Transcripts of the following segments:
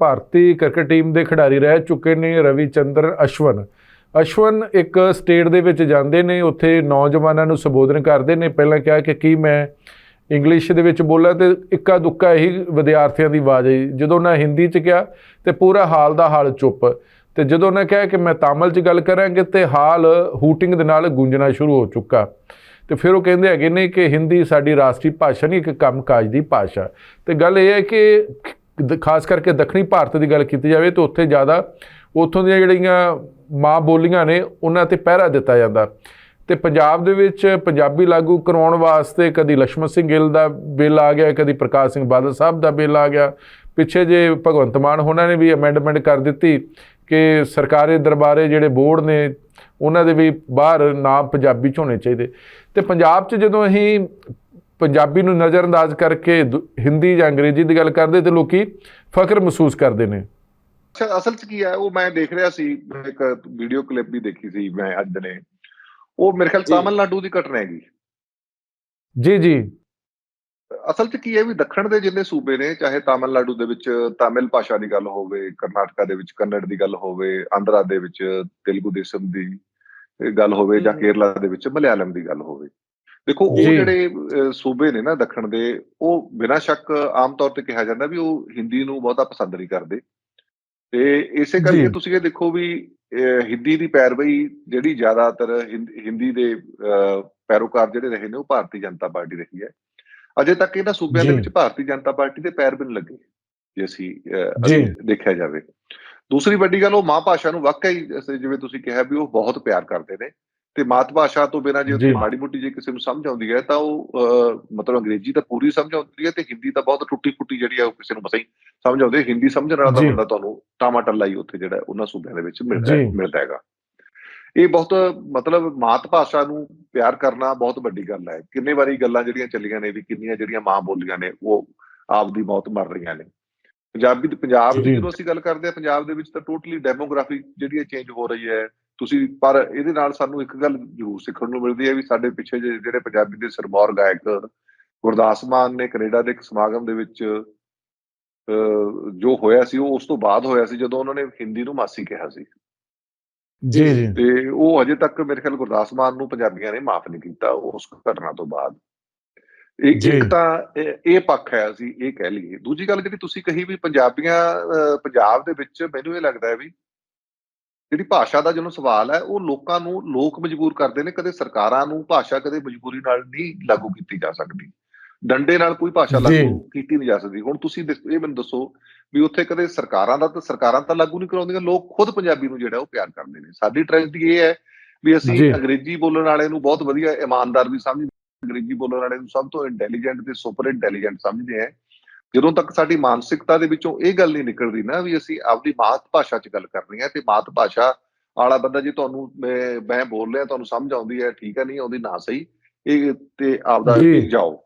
ਭਾਰਤੀ cricket team ਦੇ ਖਿਡਾਰੀ ਰਹਿ ਚੁੱਕੇ ਨੇ ਰਵੀ ਚੰਦਰ ਅਸ਼ਵਨ। ਅਸ਼ਵਨ ਇੱਕ ਸਟੇਟ ਦੇ ਵਿੱਚ ਜਾਂਦੇ ਨੇ, ਉੱਥੇ ਨੌਜਵਾਨਾਂ ਨੂੰ ਸੰਬੋਧਨ ਕਰਦੇ ਨੇ। ਪਹਿਲਾਂ ਕਿਹਾ ਕਿ ਕੀ ਮੈਂ ਇੰਗਲਿਸ਼ ਦੇ ਵਿੱਚ ਬੋਲਾਂ ਤੇ ਇੱਕਾ ਦੁੱਕਾ ਇਹੀ ਵਿਦਿਆਰਥੀਆਂ ਦੀ ਆਵਾਜ਼ ਆਈ। ਜਦੋਂ ਨਾ ਹਿੰਦੀ 'ਚ ਕਿਹਾ ਤੇ ਪੂਰਾ ਹਾਲ ਦਾ ਹਾਲ ਚੁੱਪ। ਤੇ ਜਦੋਂ ਨਾ ਕਿਹਾ ਕਿ ਮੈਂ ਤਾਮਿਲ 'ਚ ਗੱਲ ਕਰਾਂਗੇ ਤੇ ਹਾਲ ਹੂਟਿੰਗ ਦੇ ਨਾਲ ਗੂੰਜਣਾ ਸ਼ੁਰੂ ਹੋ ਚੁੱਕਾ। ਤੇ ਫਿਰ ਉਹ ਕਹਿੰਦੇ ਹੈਗੇ ਨੇ ਕਿ ਹਿੰਦੀ ਸਾਡੀ ਰਾਸ਼ਟਰੀ ਭਾਸ਼ਾ ਨਹੀਂ, ਇੱਕ ਕੰਮਕਾਜ ਦੀ ਭਾਸ਼ਾ। ਤੇ ਗੱਲ ਇਹ ਹੈ ਕਿ ਖਾਸ ਕਰਕੇ ਦੱਖਣੀ ਭਾਰਤ ਦੀ ਗੱਲ ਕੀਤੀ ਜਾਵੇ ਤਾਂ ਉੱਥੇ ਜ਼ਿਆਦਾ ਉੱਥੋਂ ਦੀਆਂ ਜਿਹੜੀਆਂ ਮਾਂ ਬੋਲੀਆਂ ਨੇ ਉਹਨਾਂ ਤੇ ਪਹਿਰਾ ਦਿੱਤਾ ਜਾਂਦਾ। ਤੇ ਪੰਜਾਬ ਦੇ ਵਿੱਚ ਪੰਜਾਬੀ ਲਾਗੂ ਕਰਵਾਉਣ ਵਾਸਤੇ ਕਦੀ ਲక్ష్ਮਣ ਸਿੰਘ ਗਿੱਲ ਦਾ ਬਿੱਲ ਆ ਗਿਆ, ਕਦੀ ਪ੍ਰਕਾਸ਼ ਸਿੰਘ ਬਾਦਲ ਸਾਹਿਬ ਦਾ ਬਿੱਲ ਆ ਗਿਆ। ਪਿੱਛੇ ਜੇ ਭਗਵੰਤ ਮਾਨ ਉਹਨਾਂ ਨੇ ਵੀ ਅਮੈਂਡਮੈਂਟ ਕਰ ਦਿੱਤੀ ਕਿ ਸਰਕਾਰੀ ਦਰਬਾਰੇ ਜਿਹੜੇ ਬੋਰਡ ਨੇ, ਉਹਨਾਂ ਦੇ ਵੀ ਬਾਹਰ ਨਾਮ ਪੰਜਾਬੀ ਚ ਹੋਣੇ ਚਾਹੀਦੇ। ਤੇ ਪੰਜਾਬ 'ਚ ਜਦੋਂ ਅਸੀਂ ਪੰਜਾਬੀ ਨੂੰ ਨਜ਼ਰਅੰਦਾਜ਼ ਕਰਕੇ ਦੁ- ਹਿੰਦੀ ਜਾਂ ਅੰਗਰੇਜ਼ੀ ਦੀ ਗੱਲ ਕਰਦੇ ਤੇ ਲੋਕੀ ਫਖਰ ਮਹਿਸੂਸ ਕਰਦੇ ਨੇ ਅੱਛਾ ਅਸਲ 'ਚ ਕੀ ਹੈ ਉਹ ਮੈਂ ਦੇਖ ਰਿਹਾ ਸੀ ਇੱਕ ਵੀਡੀਓ ਕਲਿੱਪ ਵੀ ਦੇਖੀ ਸੀ ਮੈਂ ਅੱਜ ਨੇ ਉਹ ਮੇਰੇ ਖਿਆਲ। ਤਾਮਿਲਨਾਡੂ ਦੀ ਘਟਨਾ ਹੈਗੀ ਜੀ ਜੀ ਅਸਲ 'ਚ ਕੀ ਹੈ ਵੀ ਦੱਖਣ ਦੇ ਜਿੰਨੇ ਸੂਬੇ ਨੇ ਚਾਹੇ ਤਾਮਿਲਨਾਡੂ ਦੇ ਵਿੱਚ ਤਾਮਿਲ ਭਾਸ਼ਾ ਦੀ ਗੱਲ ਹੋਵੇ ਕਰਨਾਟਕਾ ਦੇ ਵਿੱਚ ਕੰਨੜ ਦੀ ਗੱਲ ਹੋਵੇ ਆਂਧਰਾ ਦੇ ਵਿੱਚ ਤੇਲਗੂ ਦੇਸ਼ਮ ਦੀ ਗੱਲ ਹੋਵੇ ਜਾਂ। ਕੇਰਲਾ ਦੇ ਵਿੱਚ ਮਲਿਆਲਮ ਦੀ ਗੱਲ ਹੋਵੇ ਦੇਖੋ ਉਹ। ਜਿਹੜੇ ਸੂਬੇ ਨੇ ਨਾ ਦੱਖਣ ਦੇ ਉਹ ਬਿਨਾਂ ਸ਼ੱਕ ਆਮ ਤੌਰ ਤੇ ਕਿਹਾ ਜਾਂਦਾ ਵੀ ਉਹ ਹਿੰਦੀ ਨੂੰ ਬਹੁਤਾ ਪਸੰਦ ਨਹੀਂ ਕਰਦੇ ਤੇ ਇਸੇ ਕਰਕੇ। ਤੁਸੀਂ ਇਹ ਦੇਖੋ ਵੀ ਹਿੰਦੀ ਦੀ ਪੈਰਵਈ ਜਿਹੜੀ ਜ਼ਿਆਦਾਤਰ ਹਿੰਦ- ਦੇ ਪੈਰੋਕਾਰ ਜਿਹੜੇ ਰਹੇ ਨੇ ਉਹ ਭਾਰਤੀ ਜਨਤਾ ਪਾਰਟੀ ਰਹੀ ਹੈ ਅਜੇ ਤੱਕ ਇਹਨਾਂ ਸੂਬਿਆਂ ਦੇ। ਵਿੱਚ ਭਾਰਤੀ ਜਨਤਾ ਪਾਰਟੀ ਦੇ ਪੈਰ ਵੀ ਨਹੀਂ ਲੱਗੇ ਜੇ ਅਸੀਂ ਦੇਖਿਆ ਜਾਵੇ ਦੂਸਰੀ ਵੱਡੀ ਗੱਲ ਉਹ ਮਾਂ ਭਾਸ਼ਾ ਨੂੰ ਵਾਕਈ ਜਿਵੇਂ ਤੁਸੀਂ ਕਿਹਾ ਵੀ ਉਹ ਬਹੁਤ ਪਿਆਰ ਕਰਦੇ ਨੇ ਤੇ ਮਾਤ ਭਾਸ਼ਾ ਤੋਂ ਬਿਨਾਂ ਜੇ। ਉੱਥੇ ਮਾੜੀ ਮੋਟੀ ਜੇ ਕਿਸੇ ਨੂੰ ਸਮਝ ਆਉਂਦੀ ਹੈ ਤਾਂ ਉਹ ਮਤਲਬ ਅੰਗਰੇਜ਼ੀ ਤਾਂ ਪੂਰੀ ਸਮਝ ਆਉਂਦੀ ਹੈ ਤੇ ਹਿੰਦੀ ਤਾਂ ਬਹੁਤ ਟੁੱਟੀ ਫੁੱਟੀ ਜਿਹੜੀ ਉਹ ਕਿਸੇ ਨੂੰ ਮਸਾਂ ਹੀ ਸਮਝ ਆਉਂਦੀ ਹੈ ਹਿੰਦੀ ਸਮਝਣ ਵਾਲਾ ਤਾਂ। ਬੰਦਾ ਤੁਹਾਨੂੰ ਟਮਾਟਰ ਲਾਈ ਉੱਥੇ ਜਿਹੜਾ ਉਹਨਾਂ ਸੂਬਿਆਂ ਦੇ ਵਿੱਚ ਮਿਲਦਾ। ਮਿਲਦਾ ਹੈਗਾ ਇਹ ਬਹੁਤ ਮਤਲਬ ਮਾਤ ਭਾਸ਼ਾ ਨੂੰ ਪਿਆਰ ਕਰਨਾ ਬਹੁਤ ਵੱਡੀ ਗੱਲ ਹੈ ਕਿੰਨੇ ਵਾਰੀ ਗੱਲਾਂ ਜਿਹੜੀਆਂ ਚੱਲੀਆਂ ਨੇ ਵੀ ਕਿੰਨੀਆਂ ਜਿਹੜੀਆਂ ਮਾਂ ਬੋਲੀਆਂ ਨੇ ਉਹ ਆਪ ਦੀ ਮੌਤ ਮਰ ਰਹੀਆਂ ਨੇ ਪੰਜਾਬੀ ਪੰਜਾਬ ਦੀ। ਜਦੋਂ ਅਸੀਂ ਗੱਲ ਕਰਦੇ ਹਾਂ ਪੰਜਾਬ ਦੇ ਵਿੱਚ ਤਾਂ ਟੋਟਲੀ ਡੈਮੋਗ੍ਰਾਫੀ ਜਿਹੜੀ ਹੈ ਚੇਂਜ ਹੋ ਰਹੀ ਹੈ ਤੁਸੀਂ ਪਰ ਇਹਦੇ ਨਾਲ ਸਾਨੂੰ ਇੱਕ ਗੱਲ ਜ਼ਰੂਰ ਸਿੱਖਣ ਨੂੰ ਮਿਲਦੀ ਹੈ ਵੀ ਸਾਡੇ ਪਿੱਛੇ ਜਿਹੇ ਜਿਹੜੇ ਪੰਜਾਬੀ ਦੇ ਸਰਮੌਰ ਗਾਇਕ ਗੁਰਦਾਸ ਮਾਨ ਨੇ ਕੈਨੇਡਾ ਦੇ ਇੱਕ ਸਮਾਗਮ ਦੇ ਵਿੱਚ ਜੋ ਹੋਇਆ ਸੀ ਉਹ ਉਸ ਤੋਂ ਬਾਅਦ ਹੋਇਆ ਸੀ ਜਦੋਂ ਉਹਨਾਂ ਨੇ ਹਿੰਦੀ ਨੂੰ ਮਾਸੀ ਕਿਹਾ ਸੀ। ਜੀ ਜੀ। ਤੇ ਉਹ ਅਜੇ ਤੱਕ ਮੇਰੇ ਖਿਆਲ ਗੁਰਦਾਸ ਮਾਨ ਨੂੰ ਪੰਜਾਬੀਆਂ ਨੇ ਮਾਫ ਨਹੀਂ ਕੀਤਾ ਉਸ ਘਟਨਾ ਤੋਂ ਬਾਅਦ। ਇੱਕ। ਇੱਕ ਤਾਂ ਇਹ ਪੱਖ ਹੈ ਅਸੀਂ ਇਹ ਕਹਿ ਲਈਏ। ਦੂਜੀ ਗੱਲ ਜਿਹੜੀ ਤੁਸੀਂ ਕਹੀ ਵੀ ਪੰਜਾਬੀਆਂ ਪੰਜਾਬ ਦੇ ਵਿੱਚ ਮੈਨੂੰ ਇਹ ਲੱਗਦਾ ਹੈ ਵੀ ਜਿਹੜੀ ਭਾਸ਼ਾ ਦਾ ਜਦੋਂ ਸਵਾਲ ਹੈ ਉਹ ਲੋਕਾਂ ਨੂੰ ਲੋਕ ਮਜਬੂਰ ਕਰਦੇ ਨੇ ਕਦੇ ਸਰਕਾਰਾਂ ਨੂੰ ਭਾਸ਼ਾ ਕਦੇ ਮਜਬੂਰੀ ਨਾਲ ਨਹੀਂ ਲਾਗੂ ਕੀਤੀ ਜਾ ਸਕਦੀ। ਡੰਡੇ ਨਾਲ ਕੋਈ ਭਾਸ਼ਾ। ਲਾਗੂ ਕੀਤੀ ਨਹੀਂ ਜਾ ਸਕਦੀ। ਹੁਣ ਤੁਸੀਂ ਇਹ ਮੈਨੂੰ ਦੱਸੋ ਵੀ ਉੱਥੇ ਕਦੇ ਸਰਕਾਰਾਂ ਦਾ ਤਾਂ ਸਰਕਾਰਾਂ ਤਾਂ ਲਾਗੂ ਨਹੀਂ ਕਰਾਉਂਦੀਆਂ ਲੋਕ ਖੁਦ ਪੰਜਾਬੀ ਨੂੰ ਜਿਹੜਾ ਉਹ ਪਿਆਰ ਕਰਦੇ ਨੇ। ਸਾਡੀ ਟ੍ਰੈਜਡੀ ਇਹ ਹੈ ਵੀ ਅਸੀਂ। ਅੰਗਰੇਜ਼ੀ ਬੋਲਣ ਵਾਲੇ ਨੂੰ ਬਹੁਤ ਵਧੀਆ ਇਮਾਨਦਾਰ ਵੀ ਸਮਝਦੇ ਅੰਗਰੇਜ਼ੀ ਬੋਲਣ ਵਾਲੇ ਨੂੰ ਸਭ ਤੋਂ ਇੰਟੈਲੀਜੈਂਟ ਤੇ ਸੁਪਰ ਇੰਟੈਲੀਜੈਂਟ ਸਮਝਦੇ ਆ ਜਦੋਂ ਤੱਕ ਸਾਡੀ ਮਾਨਸਿਕਤਾ ਦੇ ਵਿੱਚੋਂ ਇਹ ਗੱਲ ਨਹੀਂ ਨਿਕਲਦੀ ਨਾ ਵੀ ਅਸੀਂ ਆਪਦੀ ਮਾਤ ਭਾਸ਼ਾ 'ਚ ਗੱਲ ਕਰਨੀ ਹੈ ਤੇ ਮਾਤ ਭਾਸ਼ਾ ਵਾਲਾ ਬੰਦਾ ਜੇ ਤੁਹਾਨੂੰ ਮੈਂ ਬੋਲ ਰਿਹਾ ਤੁਹਾਨੂੰ ਸਮਝ ਆਉਂਦੀ ਹੈ ਠੀਕ ਹੈ ਨਹੀਂ ਆਉਂਦੀ ਨਾ ਸਹੀ ਇਹ ਤੇ ਆਪਦਾ। ਜਾਓ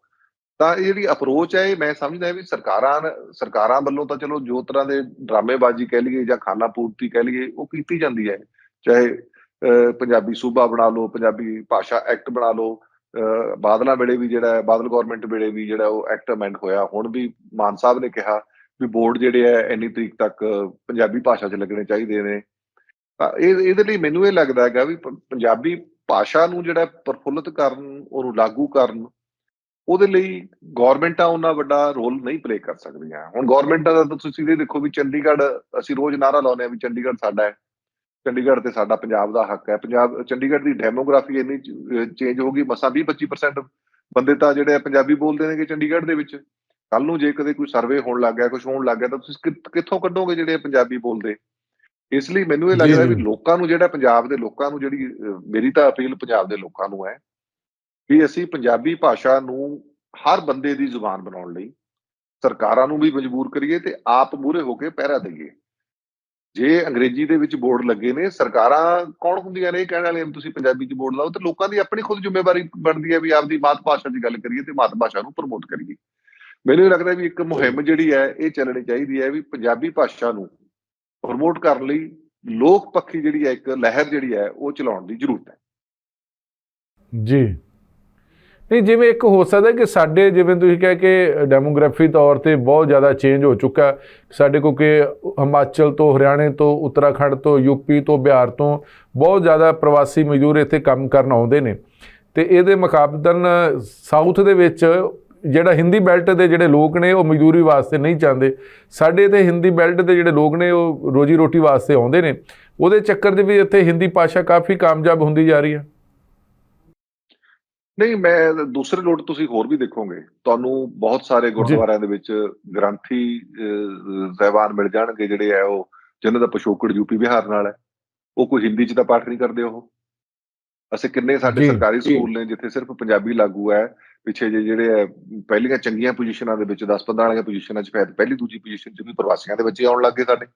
ਤਾਂ ਇਹ ਜਿਹੜੀ ਅਪਰੋਚ ਹੈ ਇਹ ਮੈਂ ਸਮਝਦਾ ਵੀ ਸਰਕਾਰਾਂ ਸਰਕਾਰਾਂ ਵੱਲੋਂ ਤਾਂ ਚਲੋ ਜੋ ਤਰ੍ਹਾਂ ਦੇ ਡਰਾਮੇਬਾਜ਼ੀ ਕਹਿ ਲਈਏ ਜਾਂ ਖਾਨਾ ਪੂਰਤੀ ਕਹਿ ਲਈਏ ਉਹ ਕੀਤੀ ਜਾਂਦੀ ਹੈ ਚਾਹੇ ਪੰਜਾਬੀ ਸੂਬਾ ਬਣਾ ਲਓ ਪੰਜਾਬੀ ਭਾਸ਼ਾ ਐਕਟ ਬਣਾ ਲਓ ਬਾਦਲਾਂ ਵੇਲੇ ਵੀ ਜਿਹੜਾ ਹੈ, ਬਾਦਲ ਗਵਰਨਮੈਂਟ ਵੇਲੇ ਵੀ ਜਿਹੜਾ ਉਹ ਐਕਟ ਅਮੈਂਡ ਹੋਇਆ। ਹੁਣ ਵੀ ਮਾਨ ਸਾਹਿਬ ਨੇ ਕਿਹਾ ਵੀ ਬੋਰਡ ਜਿਹੜੇ ਹੈ, ਇੰਨੀ ਤਰੀਕ ਤੱਕ ਪੰਜਾਬੀ ਭਾਸ਼ਾ 'ਚ ਲੱਗਣੇ ਚਾਹੀਦੇ ਨੇ। ਤਾਂ ਇਹ, ਇਹਦੇ ਲਈ ਮੈਨੂੰ ਇਹ ਲੱਗਦਾ ਹੈਗਾ ਵੀ ਪੰਜਾਬੀ ਭਾਸ਼ਾ ਨੂੰ ਜਿਹੜਾ ਪ੍ਰਫੁੱਲਤ ਕਰਨ, ਉਹਨੂੰ ਲਾਗੂ ਕਰਨ, ਉਹਦੇ ਲਈ ਗਵਰਨਮੈਂਟਾਂ ਉਹਨਾਂ ਵੱਡਾ ਰੋਲ ਨਹੀਂ ਪਲੇ ਕਰ ਸਕਦੀਆਂ। ਹੁਣ ਗਵਰਨਮੈਂਟਾਂ ਦਾ ਤਾਂ ਤੁਸੀਂ ਇਹ ਦੇਖੋ ਵੀ ਚੰਡੀਗੜ੍ਹ ਅਸੀਂ ਰੋਜ਼ ਨਾਰਾ ਲਾਉਂਦੇ ਆ ਵੀ ਚੰਡੀਗੜ੍ਹ ਸਾਡਾ ਹੈ। ਚੰਡੀਗੜ੍ਹ ਤੇ ਸਾਡਾ ਪੰਜਾਬ ਦਾ ਹੱਕ ਹੈ। ਪੰਜਾਬ ਚੰਡੀਗੜ੍ਹ ਦੀ ਡੈਮੋਗ੍ਰਾਫੀ ਇੰਨੀ ਚੇਂਜ ਹੋ ਗਈ ਮਸਾਂ 20 25% ਬੰਦੇ ਤਾਂ ਜਿਹੜੇ ਪੰਜਾਬੀ ਬੋਲਦੇ ਨੇਗੇ ਚੰਡੀਗੜ੍ਹ ਦੇ ਵਿੱਚ। ਕੱਲ ਨੂੰ ਜੇ ਕਦੇ ਕੋਈ ਸਰਵੇ ਹੋਣ ਲੱਗ ਗਿਆ ਕੁਝ ਹੋਣ ਲੱਗ ਗਿਆ ਤਾਂ ਤੁਸੀਂ ਕਿੱਥੋਂ ਕੱਢੋਗੇ ਜਿਹੜੇ ਪੰਜਾਬੀ ਬੋਲਦੇ? ਇਸ ਲਈ ਮੈਨੂੰ ਇਹ ਲੱਗਦਾ ਵੀ। ਲੋਕਾਂ ਨੂੰ ਜਿਹੜਾ ਪੰਜਾਬ ਦੇ ਲੋਕਾਂ ਨੂੰ ਜਿਹੜੀ ਮੇਰੀ ਤਾਂ ਅਪੀਲ ਪੰਜਾਬ ਦੇ ਲੋਕਾਂ ਨੂੰ ਹੈ ਵੀ ਅਸੀਂ ਪੰਜਾਬੀ ਭਾਸ਼ਾ ਨੂੰ ਹਰ ਬੰਦੇ ਦੀ ਜ਼ੁਬਾਨ ਬਣਾਉਣ ਲਈ ਸਰਕਾਰਾਂ ਨੂੰ ਵੀ ਮਜਬੂਰ ਕਰੀਏ ਤੇ ਆਪ ਮੂਹਰੇ ਹੋ ਕੇ ਪਹਿਰਾ ਦਈਏ। ਜੇ ਅੰਗਰੇਜ਼ੀ ਦੇ ਵਿੱਚ ਬੋਰਡ ਲੱਗੇ ਨੇ, ਸਰਕਾਰਾਂ ਕੌਣ ਹੁੰਦੀਆਂ ਨੇ ਇਹ ਕਹਿਣ ਵਾਲੀਆਂ ਵੀ ਤੁਸੀਂ ਪੰਜਾਬੀ 'ਚ ਬੋਰਡ ਲਾਓ ਤੇ ਲੋਕਾਂ ਦੀ ਆਪਣੀ ਖੁਦ ਜ਼ਿੰਮੇਵਾਰੀ ਬਣਦੀ ਹੈ ਵੀ ਆਪਦੀ ਮਾਤ ਭਾਸ਼ਾ 'ਚ ਗੱਲ ਕਰੀਏ ਤੇ ਮਾਤ ਭਾਸ਼ਾ ਨੂੰ ਪ੍ਰਮੋਟ ਕਰੀਏ। ਮੈਨੂੰ ਇਹ ਲੱਗਦਾ ਵੀ ਇੱਕ ਮੁਹਿੰਮ ਜਿਹੜੀ ਹੈ, ਇਹ ਚੱਲਣੀ ਚਾਹੀਦੀ ਹੈ ਵੀ ਪੰਜਾਬੀ ਭਾਸ਼ਾ ਨੂੰ ਪ੍ਰਮੋਟ ਕਰਨ ਲਈ ਲੋਕ ਪੱਖੀ ਜਿਹੜੀ ਹੈ, ਇੱਕ ਲਹਿਰ ਜਿਹੜੀ ਹੈ, ਉਹ ਚਲਾਉਣ ਦੀ ਜ਼ਰੂਰਤ ਹੈ। ਜੀ। ਨਹੀਂ, ਜਿਵੇਂ ਇੱਕ ਹੋ ਸਕਦਾ ਕਿ ਸਾਡੇ, ਜਿਵੇਂ ਤੁਸੀਂ ਕਹਿ ਕਿ ਡੈਮੋਗ੍ਰਾਫੀ ਤੌਰ ਤੇ ਬਹੁਤ ਜ਼ਿਆਦਾ ਚੇਂਜ ਹੋ ਚੁੱਕਾ ਸਾਡੇ ਕੋਲ ਕਿ ਹਿਮਾਚਲ ਤੋਂ, ਹਰਿਆਣੇ ਤੋਂ, ਉੱਤਰਾਖੰਡ ਤੋਂ ਯੂਪੀ ਤੋਂ, ਬਿਹਾਰ ਤੋਂ ਬਹੁਤ ਜ਼ਿਆਦਾ ਪ੍ਰਵਾਸੀ ਮਜ਼ਦੂਰ ਇੱਥੇ ਕੰਮ ਕਰਨ ਆਉਂਦੇ ਨੇ। ਤੇ ਇਹਦੇ ਮੁਕਾਬਲਤਨ ਸਾਊਥ ਦੇ ਵਿੱਚ ਜਿਹੜਾ ਹਿੰਦੀ ਬੈਲਟ ਦੇ ਜਿਹੜੇ ਲੋਕ ਨੇ, ਉਹ ਮਜ਼ਦੂਰੀ ਵਾਸਤੇ ਨਹੀਂ ਚਾਹੁੰਦੇ। ਸਾਡੇ ਤੇ ਹਿੰਦੀ ਬੈਲਟ ਦੇ ਜਿਹੜੇ ਲੋਕ ਨੇ, ਉਹ ਰੋਜੀ ਰੋਟੀ ਵਾਸਤੇ ਆਉਂਦੇ ਨੇ। ਉਹਦੇ ਚੱਕਰ ਦੇ ਵੀ ਇੱਥੇ ਹਿੰਦੀ ਭਾਸ਼ਾ ਕਾਫੀ ਕਾਮਯਾਬ ਹੁੰਦੀ ਜਾ ਰਹੀ ਹੈ। ਨਹੀਂ ਮੈਂ ਦੂਸਰੇ ਲੋਟ ਤੁਸੀਂ ਹੋਰ ਵੀ ਦੇਖੋਗੇ। ਤੁਹਾਨੂੰ ਬਹੁਤ ਸਾਰੇ ਗੁਰਦੁਆਰਿਆਂ ਦੇ ਵਿੱਚ ਗ੍ਰੰਥੀ ਸਾਹਿਬਾਨ ਮਿਲ ਜਾਣਗੇ ਜਿਹੜੇ ਆ ਉਹ ਜਿਨ੍ਹਾਂ ਦਾ ਪਿਛੋਕੜ ਯੂਪੀ ਬਿਹਾਰ ਨਾਲ ਹੈ। ਉਹ ਕੋਈ ਹਿੰਦੀ ਚ ਤਾਂ ਪਾਠ ਨਹੀਂ ਕਰਦੇ ਉਹ। ਅਸੀਂ ਕਿੰਨੇ ਸਾਡੇ ਸਰਕਾਰੀ। ਸਕੂਲ ਨੇ ਜਿੱਥੇ ਸਿਰਫ ਪੰਜਾਬੀ ਲਾਗੂ ਹੈ ਪਿੱਛੇ ਜੇ ਜਿਹੜੇ ਹੈ, ਪਹਿਲੀਆਂ ਚੰਗੀਆਂ ਪੋਜੀਸ਼ਨਾਂ ਦੇ ਵਿੱਚ 10-15 ਵਾਲੀਆਂ ਪੋਜੀਸ਼ਨਾਂ 'ਚ ਫਿਰ ਪਹਿਲੀ ਦੂਜੀ ਪੋਜੀਸ਼ਨ 'ਚ ਵੀ ਪ੍ਰਵਾਸੀਆਂ ਦੇ ਬੱਚੇ ਆਉਣ ਲੱਗੇ ਸਾਡੇ।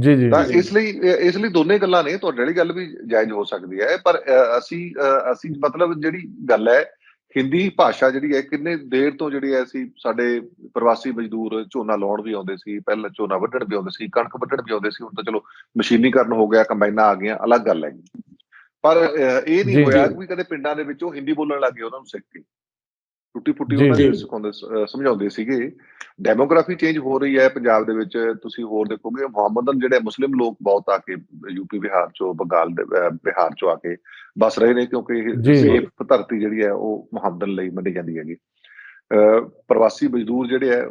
ਜੀ ਜੀ ਤਾਂ। ਇਸ ਲਈ ਇਸ ਲਈ ਦੋਨੇ ਗੱਲਾਂ ਨੇ ਤੁਹਾਡੇ ਵਾਲੀ ਗੱਲ ਵੀ ਜਾਇਜ਼ ਹੋ ਸਕਦੀ ਹੈ ਪਰ ਅਸੀਂ ਅਸੀਂ ਮਤਲਬ ਜਿਹੜੀ ਗੱਲ ਹੈ ਹਿੰਦੀ ਭਾਸ਼ਾ ਜਿਹੜੀ ਹੈ ਕਿੰਨੇ ਦੇਰ ਤੋਂ ਜਿਹੜੀ ਹੈ ਅਸੀਂ ਸਾਡੇ ਪ੍ਰਵਾਸੀ ਮਜ਼ਦੂਰ ਝੋਨਾ ਲਾਉਣ ਵੀ ਆਉਂਦੇ ਸੀ ਪਹਿਲਾਂ ਝੋਨਾ ਵੱਢਣ ਵੀ ਆਉਂਦੇ ਸੀ ਕਣਕ ਵੱਢਣ ਵੀ ਆਉਂਦੇ ਸੀ ਹੁਣ ਤਾਂ ਚਲੋ ਮਸ਼ੀਨੀਕਰਨ ਹੋ ਗਿਆ ਕੰਬਾਈਨਾਂ ਆ ਗਈਆਂ ਅਲੱਗ ਗੱਲ ਹੈ ਪਰ ਇਹ ਨਹੀਂ ਹੋਇਆ। ਕਿ ਕਦੇ ਪਿੰਡਾਂ ਦੇ ਵਿੱਚੋਂ ਹਿੰਦੀ ਬੋਲਣ ਲੱਗੇ ਉਹਨਾਂ ਨੂੰ ਸਿੱਖ ਕੇ ਟੁੱਟੀ ਫੁੱਟੀ ਉਹਨਾਂ। ਨੂੰ ਸਿਖਾਉਂਦੇ ਸਮਝਾਉਂਦੇ ਸੀਗੇ। ਡੈਮੋਗ੍ਰਾਫੀ ਚੇਂਜ ਹੋ ਰਹੀ ਹੈ ਪੰਜਾਬ ਦੇ ਵਿੱਚ। ਤੁਸੀਂ ਹੋਰ ਦੇਖੋਗੇ ਮੁਹੰਮਦਨ ਜਿਹੜੇ ਮੁਸਲਿਮ ਲੋਕ ਬਹੁਤ ਆ ਕੇ ਯੂਪੀ ਬਿਹਾਰ ਚੋਂ ਬੰਗਾਲ ਦੇ ਬਿਹਾਰ ਚੋਂ ਆ ਕੇ ਬਸ ਰਹੇ ਨੇ ਕਿਉਂਕਿ। ਸੇਫ ਧਰਤੀ ਜਿਹੜੀ ਹੈ ਉਹ ਮੁਹੰਮਦਨ ਲਈ ਮੰਨੀ ਜਾਂਦੀ ਹੈਗੀ। ਪ੍ਰਵਾਸੀ ਮਜ਼ਦੂਰ ਜਿਹੜੇ ਹੈ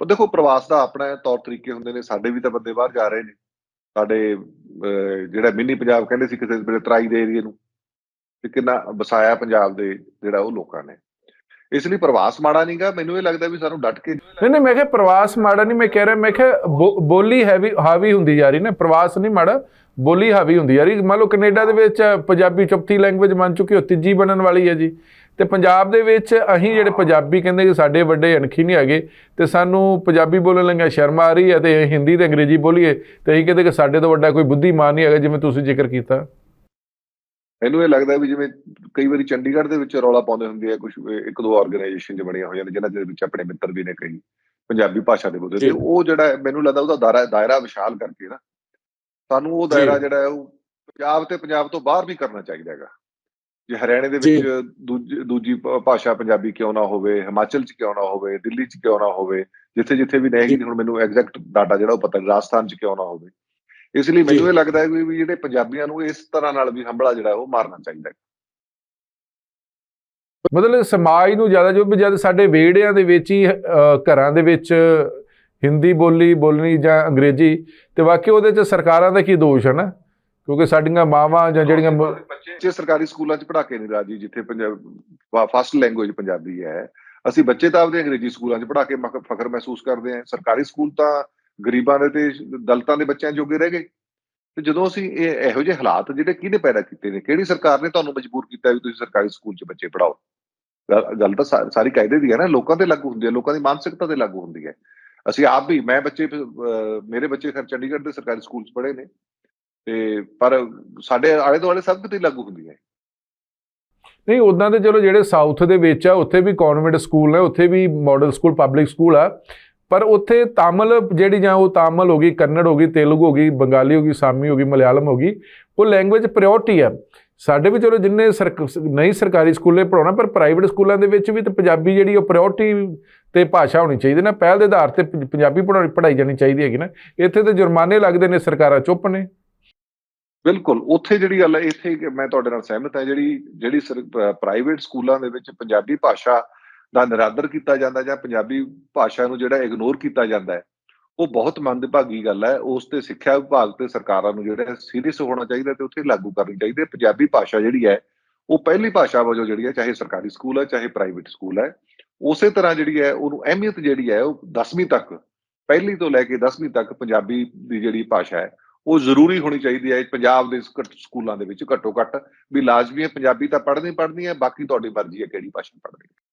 ਪਰ ਦੇਖੋ ਪ੍ਰਵਾਸ ਦਾ ਆਪਣਾ ਤੌਰ ਤਰੀਕੇ ਹੁੰਦੇ ਨੇ। ਸਾਡੇ ਵੀ ਤਾਂ ਬੰਦੇ ਬਾਹਰ ਜਾ ਰਹੇ ਨੇ। ਸਾਡੇ ਜਿਹੜਾ ਮਿੰਨੀ ਪੰਜਾਬ ਕਹਿੰਦੇ ਸੀ ਕਿਸੇ ਵੇਲੇ ਤਰਾਈ ਦੇ ਏਰੀਏ ਨੂੰ ਤੇ ਕਿੰਨਾ ਵਸਾਇਆ ਪੰਜਾਬ ਦੇ ਜਿਹੜਾ ਉਹ ਲੋਕਾਂ ਨੇ। ਇਸ ਲਈ ਪ੍ਰਵਾਸ ਮਾੜਾ ਨਹੀਂਗਾ ਮੈਨੂੰ ਇਹ ਲੱਗਦਾ ਵੀ ਸਾਨੂੰ ਡਟ ਕੇ ਨਹੀਂ ਨਹੀਂ, ਮੈਂ ਕਿਹਾ ਪ੍ਰਵਾਸ ਮਾੜਾ ਨਹੀਂ ਮੈਂ ਕਹਿ ਰਿਹਾ, ਮੈਂ ਕਿਹਾ ਬੋਲੀ ਹੈਵੀ ਹਾਵੀ ਹੁੰਦੀ ਜਾ ਰਹੀ ਨਾ, ਪ੍ਰਵਾਸ ਨਹੀਂ ਮਾੜਾ, ਬੋਲੀ ਹਾਵੀ ਹੁੰਦੀ ਜਾ ਰਹੀ। ਮੰਨ ਲਓ ਕੈਨੇਡਾ ਦੇ ਵਿੱਚ ਪੰਜਾਬੀ ਚੌਥੀ ਲੈਂਗੁਏਜ ਬਣ ਚੁੱਕੀ ਉਹ ਤੀਜੀ ਬਣਨ ਵਾਲੀ ਹੈ ਜੀ। ਤੇ ਪੰਜਾਬ ਦੇ ਵਿੱਚ ਅਸੀਂ ਜਿਹੜੇ ਪੰਜਾਬੀ ਕਹਿੰਦੇ ਕਿ ਸਾਡੇ ਵੱਡੇ ਅਣਖੀ ਨਹੀਂ ਹੈਗੇ, ਤੇ ਸਾਨੂੰ ਪੰਜਾਬੀ ਬੋਲਣ ਲੱਗਿਆ ਸ਼ਰਮ ਆ ਰਹੀ ਹੈ ਤੇ ਅਸੀਂ ਹਿੰਦੀ ਤੇ ਅੰਗਰੇਜ਼ੀ ਬੋਲੀਏ, ਤੇ ਅਸੀਂ ਕਹਿੰਦੇ ਕਿ ਸਾਡੇ ਤੋਂ ਵੱਡਾ ਕੋਈ ਬੁੱਧੀਮਾਨ ਨਹੀਂ ਹੈਗਾ, ਜਿਵੇਂ ਤੁਸੀਂ ਜ਼ਿਕਰ ਕੀਤਾ। ਮੈਨੂੰ ਇਹ ਲੱਗਦਾ ਵੀ ਜਿਵੇਂ ਕਈ ਵਾਰੀ ਚੰਡੀਗੜ੍ਹ ਦੇ ਵਿੱਚ ਰੌਲਾ ਪਾਉਂਦੇ ਹੁੰਦੇ ਆ ਕੁਝ ਇੱਕ ਦੋ ਆਰਗੇਨਾਈਜੇਸ਼ਨ ਬਣੀਆਂ ਹੋਈਆਂ ਨੇ ਜਿਨ੍ਹਾਂ ਦੇ ਵਿੱਚ ਆਪਣੇ ਮਿੱਤਰ ਵੀ ਨੇ ਕਈ ਪੰਜਾਬੀ ਭਾਸ਼ਾ ਦੇ ਮੁੱਦੇ ਤੇ। ਉਹ ਜਿਹੜਾ ਮੈਨੂੰ ਲੱਗਦਾ ਉਹਦਾ ਦਾਇਰਾ ਦਾਇਰਾ ਵਿਸ਼ਾਲ ਕਰਕੇ ਨਾ ਸਾਨੂੰ ਉਹ। ਦਾਇਰਾ ਜਿਹੜਾ ਹੈ ਉਹ ਪੰਜਾਬ ਤੇ ਪੰਜਾਬ ਤੋਂ ਬਾਹਰ ਵੀ ਕਰਨਾ ਚਾਹੀਦਾ ਹੈਗਾ ਜੇ ਹਰਿਆਣੇ ਦੇ। ਵਿੱਚ ਦੂਜੀ ਭਾਸ਼ਾ ਪੰਜਾਬੀ ਕਿਉਂ ਨਾ ਹੋਵੇ ਹਿਮਾਚਲ ਚ ਕਿਉਂ ਨਾ ਹੋਵੇ ਦਿੱਲੀ ਚ ਕਿਉਂ ਨਾ ਹੋਵੇ ਜਿੱਥੇ ਜਿੱਥੇ ਵੀ ਨਹੀਂ ਹੁਣ ਮੈਨੂੰ ਐਗਜ਼ੈਕਟ ਡਾਟਾ ਜਿਹੜਾ ਉਹ ਪਤਾ ਨਹੀਂ, ਰਾਜਸਥਾਨ ਚ ਕਿਉਂ ਨਾ ਹੋਵੇ ਇਸ ਲਈ ਮੈਨੂੰ। ਇਹ ਲੱਗਦਾ ਹੈ ਵੀ ਜਿਹੜੇ ਪੰਜਾਬੀਆਂ ਨੂੰ ਇਸ ਤਰ੍ਹਾਂ ਨਾਲ ਵੀ ਹੰਬਲਾ ਜਿਹੜਾ ਉਹ ਮਾਰਨਾ ਚਾਹੀਦਾ ਹੈ। ਮਤਲਬ ਸਮਾਜ ਨੂੰ ਜ਼ਿਆਦਾ ਜੋ ਵੀ ਜਦ ਸਾਡੇ ਵਿਹੜਿਆਂ ਦੇ ਵਿੱਚ ਹੀ ਘਰਾਂ ਦੇ ਵਿੱਚ ਹਿੰਦੀ ਬੋਲੀ ਬੋਲਣੀ ਜਾਂ ਅੰਗਰੇਜ਼ੀ ਤੇ ਵਾਕਈ ਉਹਦੇ 'ਚ ਸਰਕਾਰਾਂ ਦਾ ਕੀ ਦੋਸ਼ ਹੈ ਨਾ? ਕਿਉਂਕਿ ਸਾਡੀਆਂ ਮਾਵਾਂ ਜਾਂ ਜਿਹੜੀਆਂ ਬੱਚੇ ਸਰਕਾਰੀ ਸਕੂਲਾਂ 'ਚ ਪੜ੍ਹਾ ਕੇ ਨਹੀਂ ਰਾਜੀ ਜਿੱਥੇ ਪੰਜਾਬ ਫਸਟ ਲੈਂਗੁਏਜ ਪੰਜਾਬੀ ਹੈ। ਅਸੀਂ ਬੱਚੇ ਤਾਂ ਆਪਦੇ ਅੰਗਰੇਜ਼ੀ ਸਕੂਲਾਂ 'ਚ ਪੜ੍ਹਾ ਕੇ ਫਖਰ ਮਹਿਸੂਸ ਕਰਦੇ ਹਾਂ। ਸਰਕਾਰੀ ਸਕੂਲ ਤਾਂ ਗਰੀਬਾਂ ਦੇ ਤੇ ਦਲਤਾਂ ਦੇ ਬੱਚਿਆਂ ਜੋਗੇ ਰਹਿ ਗਏ। ਤੇ ਜਦੋਂ ਅਸੀਂ ਇਹ ਇਹੋ ਜਿਹੇ ਹਾਲਾਤ ਜਿਹੜੇ ਕਿਹਨੇ ਪੈਦਾ ਕੀਤੇ ਨੇ? ਕਿਹੜੀ ਸਰਕਾਰ ਨੇ ਤੁਹਾਨੂੰ ਮਜਬੂਰ ਕੀਤਾ ਵੀ ਤੁਸੀਂ ਸਰਕਾਰੀ ਸਕੂਲ 'ਚ ਬੱਚੇ ਪੜਾਓ ਗੱਲ ਤਾਂ ਸਾਰੀ ਕਾਇਦੇ ਦੀ ਹੈ ਨਾ। ਲੋਕਾਂ ਤੇ ਲਾਗੂ ਹੁੰਦੀ ਹੈ। ਲੋਕਾਂ ਦੀ ਮਾਨਸਿਕਤਾ ਤੇ ਲਾਗੂ ਹੁੰਦੀ ਹੈ। ਅਸੀਂ ਆਪ ਵੀ, ਮੈਂ ਬੱਚੇ ਮੇਰੇ ਬੱਚੇ ਖੈਰ ਚੰਡੀਗੜ੍ਹ ਦੇ ਸਰਕਾਰੀ ਸਕੂਲ 'ਚ ਪੜ੍ਹੇ ਨੇ। ਤੇ ਪਰ ਸਾਡੇ ਆਲੇ ਦੁਆਲੇ ਸਭ ਕਿਤੇ ਲਾਗੂ ਹੁੰਦੀ ਹੈ। ਨਹੀਂ ਉਦਾਂ ਤੇ ਚਲੋ ਜਿਹੜੇ ਸਾਊਥ ਦੇ ਵਿੱਚ ਆ, ਉੱਥੇ ਵੀ ਕਨਵੈਂਟ ਸਕੂਲ ਨੇ, ਉੱਥੇ ਵੀ ਮਾਡਲ ਸਕੂਲ ਪਬਲਿਕ ਸਕੂਲ ਆ। ਪਰ ਉੱਥੇ ਤਾਮਿਲ ਜਿਹੜੀ ਜਾਂ ਉਹ ਤਾਮਿਲ ਹੋ ਗਈ, ਕੰਨੜ ਹੋ ਗਈ, ਤੇਲਗੂ ਹੋ ਗਈ, ਬੰਗਾਲੀ ਹੋ ਗਈ, ਸਾਮੀ ਹੋ ਗਈ, ਮਲਿਆਲਮ ਹੋ ਗਈ, ਉਹ ਲੈਂਗੁਏਜ ਪ੍ਰਾਇੋਰਟੀ ਆ ਸਾਡੇ ਵੀ ਚਲੋ ਜਿੰਨੇ ਸਰਕ- ਨਹੀਂ ਸਰਕਾਰੀ ਸਕੂਲੇ ਪੜਾਉਣਾ ਪਰ ਪ੍ਰਾਈਵੇਟ ਸਕੂਲਾਂ ਦੇ ਵਿੱਚ ਵੀ ਤੇ ਪੰਜਾਬੀ ਜਿਹੜੀ ਉਹ ਪ੍ਰਾਇੋਰਟੀ ਤੇ ਭਾਸ਼ਾ ਹੋਣੀ ਚਾਹੀਦੀ ਨਾ। ਪਹਿਲ ਦੇ ਆਧਾਰ ਤੇ ਪੰਜਾਬੀ ਪੜ੍ਹਾਉਣੀ ਪੜਾਈ ਜਾਣੀ ਚਾਹੀਦੀ ਹੈਗੀ ਨਾ। ਇੱਥੇ ਤੇ ਜੁਰਮਾਨੇ ਲੱਗਦੇ ਨੇ, ਸਰਕਾਰਾਂ ਚੁੱਪ ਨੇ। ਬਿਲਕੁਲ, ਉੱਥੇ ਜਿਹੜੀ ਗੱਲ ਹੈ, ਇੱਥੇ ਮੈਂ ਤੁਹਾਡੇ ਨਾਲ ਸਹਿਮਤ ਹਾਂ, ਜਿਹੜੀ ਜਿਹੜੀ ਪ੍ਰਾਈਵੇਟ ਸਕੂਲਾਂ ਦੇ ਵਿੱਚ ਪੰਜਾਬੀ ਭਾਸ਼ਾ ਦਾ ਨਿਰਾਦਰ ਕੀਤਾ ਜਾਂਦਾ ਜਾਂ ਪੰਜਾਬੀ ਭਾਸ਼ਾ ਨੂੰ ਜਿਹੜਾ ਇਗਨੋਰ ਕੀਤਾ ਜਾਂਦਾ ਹੈ, ਉਹ ਬਹੁਤ ਮੰਦਭਾਗੀ ਗੱਲ ਹੈ। ਉਸ ਤੇ ਸਿੱਖਿਆ ਵਿਭਾਗ ਤੇ ਸਰਕਾਰਾਂ ਨੂੰ ਜਿਹੜਾ ਸੀਰੀਅਸ ਹੋਣਾ ਚਾਹੀਦਾ ਤੇ ਉੱਥੇ ਲਾਗੂ ਕਰਨੀ ਚਾਹੀਦੀ ਹੈ। ਪੰਜਾਬੀ ਭਾਸ਼ਾ ਜਿਹੜੀ ਹੈ, ਉਹ ਪਹਿਲੀ ਭਾਸ਼ਾ ਵਜੋਂ ਜਿਹੜੀ ਹੈ, ਚਾਹੇ ਸਰਕਾਰੀ ਸਕੂਲ ਹੈ, ਚਾਹੇ ਪ੍ਰਾਈਵੇਟ ਸਕੂਲ ਹੈ, ਉਸੇ ਤਰ੍ਹਾਂ ਜਿਹੜੀ ਹੈ, ਉਹਨੂੰ ਅਹਿਮੀਅਤ ਜਿਹੜੀ ਹੈ, ਉਹ 10ਵੀਂ ਤੱਕ, ਪਹਿਲੀ ਤੋਂ ਲੈ ਕੇ 10ਵੀਂ ਤੱਕ ਪੰਜਾਬੀ ਦੀ ਜਿਹੜੀ ਭਾਸ਼ਾ ਹੈ, ਉਹ ਜ਼ਰੂਰੀ ਹੋਣੀ ਚਾਹੀਦੀ ਹੈ। ਪੰਜਾਬ ਦੇ ਘੱਟ- ਸਕੂਲਾਂ ਦੇ ਵਿੱਚ ਘੱਟੋ ਘੱਟ ਵੀ ਲਾਜ਼ਮੀ ਹੈ। ਪੰਜਾਬੀ ਤਾਂ ਪੜ੍ਹਨੀ ਪੜ੍ਹਨੀ ਹੈ, ਬਾਕੀ ਤੁਹਾਡੀ ਮਰਜ਼ੀ ਹੈ ਕਿਹੜੀ ਭਾਸ਼ਾ ਪੜ੍ਹਨੀ ਹੈ।